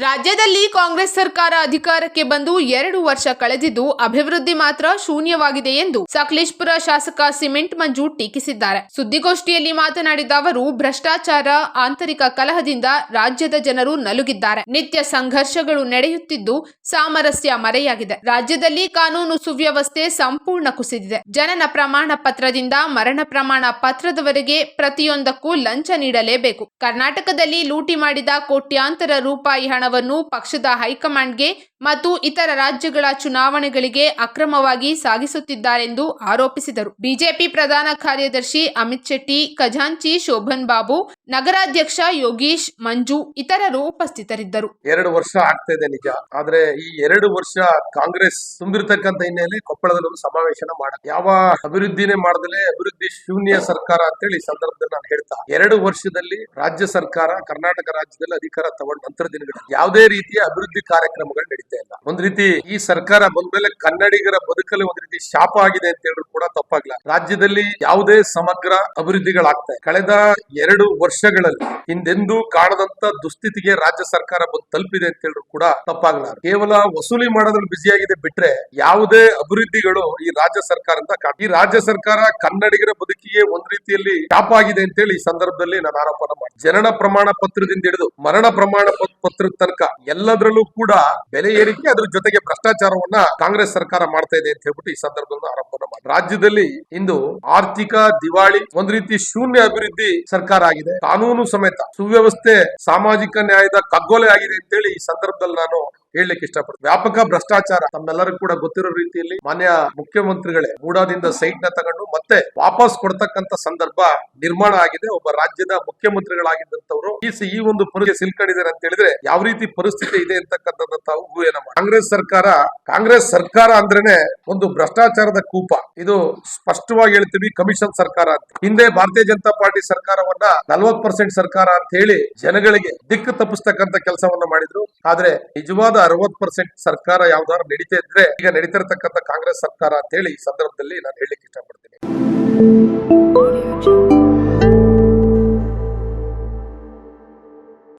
ರಾಜ್ಯದಲ್ಲಿ ಕಾಂಗ್ರೆಸ್ ಸರ್ಕಾರ ಅಧಿಕಾರಕ್ಕೆ ಬಂದು ಎರಡು ವರ್ಷ ಕಳೆದಿದ್ದು ಅಭಿವೃದ್ಧಿ ಮಾತ್ರ ಶೂನ್ಯವಾಗಿದೆ ಎಂದು ಸಕಲೇಶ್ಪುರ ಶಾಸಕ ಸಿಮೆಂಟ್ ಮಂಜು ಟೀಕಿಸಿದ್ದಾರೆ. ಸುದ್ದಿಗೋಷ್ಠಿಯಲ್ಲಿ ಮಾತನಾಡಿದ ಅವರು, ಭ್ರಷ್ಟಾಚಾರ ಆಂತರಿಕ ಕಲಹದಿಂದ ರಾಜ್ಯದ ಜನರು ನಲುಗಿದ್ದಾರೆ. ನಿತ್ಯ ಸಂಘರ್ಷಗಳು ನಡೆಯುತ್ತಿದ್ದು ಸಾಮರಸ್ಯ ಮರೆಯಾಗಿದೆ. ರಾಜ್ಯದಲ್ಲಿ ಕಾನೂನು ಸುವ್ಯವಸ್ಥೆ ಸಂಪೂರ್ಣ ಕುಸಿದಿದೆ. ಜನನ ಪ್ರಮಾಣ ಪತ್ರದಿಂದ ಮರಣ ಪ್ರಮಾಣ ಪತ್ರದವರೆಗೆ ಪ್ರತಿಯೊಂದಕ್ಕೂ ಲಂಚ ನೀಡಲೇಬೇಕು. ಕರ್ನಾಟಕದಲ್ಲಿ ಲೂಟಿ ಮಾಡಿದ ಕೋಟ್ಯಾಂತರ ರೂಪಾಯಿ ಹಣವನ್ನು ಪಕ್ಷದ ಹೈಕಮಾಂಡ್ಗೆ ಮತ್ತು ಇತರ ರಾಜ್ಯಗಳ ಚುನಾವಣೆಗಳಿಗೆ ಅಕ್ರಮವಾಗಿ ಸಾಗಿಸುತ್ತಿದ್ದಾರೆಂದು ಆರೋಪಿಸಿದರು. ಬಿಜೆಪಿ ಪ್ರಧಾನ ಕಾರ್ಯದರ್ಶಿ ಅಮಿತ್ ಶೆಟ್ಟಿ, ಖಜಾಂಚಿ ಶೋಭನ್ ಬಾಬು, ನಗರಾಧ್ಯಕ್ಷ ಯೋಗೀಶ್ ಮಂಜು ಇತರರು ಉಪಸ್ಥಿತರಿದ್ದರು. ಎರಡು ವರ್ಷ ಆಗ್ತಾ ಇದೆ ನಿಜ. ಆದ್ರೆ ಈ ಎರಡು ವರ್ಷ ಕಾಂಗ್ರೆಸ್ ತುಂಬಿರ್ತಕ್ಕಂಥ ಹಿನ್ನೆಲೆ ಕೊಪ್ಪಳದಲ್ಲಿ ಒಂದು ಸಮಾವೇಶನ ಮಾಡ ಯಾವ ಅಭಿವೃದ್ಧಿನೇ ಮಾಡದಲೇ ಅಭಿವೃದ್ಧಿ ಶೂನ್ಯ ಸರ್ಕಾರ ಅಂತೇಳಿ ಸಂದರ್ಭದಲ್ಲಿ ನಾನು ಹೇಳ್ತಾ. ಎರಡು ವರ್ಷದಲ್ಲಿ ರಾಜ್ಯ ಸರ್ಕಾರ ಕರ್ನಾಟಕ ರಾಜ್ಯದಲ್ಲಿ ಅಧಿಕಾರ ತಗೊಂಡ ನಂತರ ದಿನಗಳಲ್ಲಿ ಯಾವುದೇ ರೀತಿಯ ಅಭಿವೃದ್ಧಿ ಕಾರ್ಯಕ್ರಮಗಳು ಒಂದ್ ರೀತಿ ಈ ಸರ್ಕಾರ ಬಂದ್ಮೇಲೆ ಕನ್ನಡಿಗರ ಬದುಕಲ್ಲಿ ಒಂದ್ ರೀತಿ ಶಾಪ ಆಗಿದೆ ಅಂತ ಹೇಳಿದ್ರು ಕೂಡ ತಪ್ಪಾಗ್ಲ. ರಾಜ್ಯದಲ್ಲಿ ಯಾವುದೇ ಸಮಗ್ರ ಅಭಿವೃದ್ಧಿಗಳಾಗ್ತಾ. ಕಳೆದ ಎರಡು ವರ್ಷಗಳಲ್ಲಿ ಹಿಂದೆಂದೂ ಕಾಣದಂತ ದುಸ್ಥಿತಿಗೆ ರಾಜ್ಯ ಸರ್ಕಾರ ಬಂದು ತಲುಪಿದೆ ಅಂತ ಹೇಳಿದ್ರು ಕೂಡ ತಪ್ಪಾಗ್ಲಾರ ಕೇವಲ ವಸೂಲಿ ಮಾಡೋದ್ರಲ್ಲಿ ಬ್ಯುಸಿಯಾಗಿದೆ ಬಿಟ್ರೆ ಯಾವುದೇ ಅಭಿವೃದ್ಧಿಗಳು ಈ ರಾಜ್ಯ ಸರ್ಕಾರದಿಂದ ಈ ರಾಜ್ಯ ಸರ್ಕಾರ ಕನ್ನಡಿಗರ ಬದುಕಿಗೆ ಒಂದ್ ರೀತಿಯಲ್ಲಿ ಶಾಪ ಆಗಿದೆ ಅಂತೇಳಿ ಈ ಸಂದರ್ಭದಲ್ಲಿ ನಾನು ಆರೋಪನ ಮಾಡಿ ಜನನ ಪ್ರಮಾಣ ಪತ್ರದಿಂದ ಹಿಡಿದು ಮರಣ ಪ್ರಮಾಣ ಪತ್- ಪತ್ರದ ತನಕ ಎಲ್ಲದರಲ್ಲೂ ಕೂಡ ಬೆಲೆ ಏರಿಕೆ ಅದ್ರ ಜೊತೆಗೆ ಭ್ರಷ್ಟಾಚಾರವನ್ನ ಕಾಂಗ್ರೆಸ್ ಸರ್ಕಾರ ಮಾಡ್ತಾ ಇದೆ ಅಂತ ಹೇಳ್ಬಿಟ್ಟು ಈ ಸಂದರ್ಭದಲ್ಲಿ ಆರೋಪವನ್ನು ಮಾಡಿ ರಾಜ್ಯದಲ್ಲಿ ಇಂದು ಆರ್ಥಿಕ, ದಿವಾಳಿ ಒಂದ್ ರೀತಿ ಶೂನ್ಯ ಅಭಿವೃದ್ಧಿ ಸರ್ಕಾರ ಆಗಿದೆ. ಕಾನೂನು ಸಮೇತ ಸುವ್ಯವಸ್ಥೆ, ಸಾಮಾಜಿಕ ನ್ಯಾಯದ ಕಗ್ಗೊಲೆ ಆಗಿದೆ ಅಂತೇಳಿ ಈ ಸಂದರ್ಭದಲ್ಲಿ ನಾನು ಹೇಳಲಿಕ್ಕೆ ಇಷ್ಟಪಡ್ತೀನಿ. ವ್ಯಾಪಕ ಭ್ರಷ್ಟಾಚಾರ ತಮ್ಮೆಲ್ಲರಿಗೂ ಕೂಡ ಗೊತ್ತಿರೋ ರೀತಿಯಲ್ಲಿ ಮಾನ್ಯ ಮುಖ್ಯಮಂತ್ರಿಗಳೇ ಮೂಡಾದಿಂದ ಸೈಟ್ನ ತಗೊಂಡು ಮತ್ತೆ ವಾಪಸ್ ಕೊಡ್ತಕ್ಕಂತ ಸಂದರ್ಭ ನಿರ್ಮಾಣ ಆಗಿದೆ. ಒಬ್ಬ ರಾಜ್ಯದ ಮುಖ್ಯಮಂತ್ರಿಗಳಾಗಿದ್ದಂತವ್ರು ಈ ಒಂದು ಪರಿಸ್ಥಿತಿ ಸಿಲ್ಕೊಂಡಿದ್ದಾರೆ ಅಂತ ಹೇಳಿದ್ರೆ ಯಾವ ರೀತಿ ಪರಿಸ್ಥಿತಿ ಇದೆ ಅಂತಕ್ಕಂಥದ್ದು ತಾವು ಊಹೆನ ಮಾಡಿ. ಕಾಂಗ್ರೆಸ್ ಸರ್ಕಾರ ಕಾಂಗ್ರೆಸ್ ಸರ್ಕಾರ ಅಂದ್ರೇನೆ ಒಂದು ಭ್ರಷ್ಟಾಚಾರದ ಕೂಪ. ಇದು ಸ್ಪಷ್ಟವಾಗಿ ಹೇಳ್ತೀವಿ ಕಮಿಷನ್ ಸರ್ಕಾರ ಅಂತ. ಹಿಂದೆ ಭಾರತೀಯ ಜನತಾ ಪಾರ್ಟಿ ಸರ್ಕಾರವನ್ನ ನಲ್ವತ್ ಪರ್ಸೆಂಟ್ ಸರ್ಕಾರ ಅಂತ ಹೇಳಿ ಜನಗಳಿಗೆ ದಿಕ್ಕು ತಪ್ಪಿಸ್ತಕ್ಕಂತ ಕೆಲಸವನ್ನ ಮಾಡಿದ್ರು. ಆದ್ರೆ ನಿಜವಾದ ಅರವತ್ ಪರ್ಸೆಂಟ್ ಸರ್ಕಾರ ಯಾವ್ದಾದ್ರು ನಡೀತಾ ಇದ್ರೆ ಈಗ ನಡೀತಿರ್ತಕ್ಕಂಥ ಕಾಂಗ್ರೆಸ್ ಸರ್ಕಾರ ಅಂತ ಹೇಳಿ ಈ ಸಂದರ್ಭದಲ್ಲಿ ನಾನು ಹೇಳಲಿಕ್ಕೆ ಇಷ್ಟಪಡ್ತೀನಿ.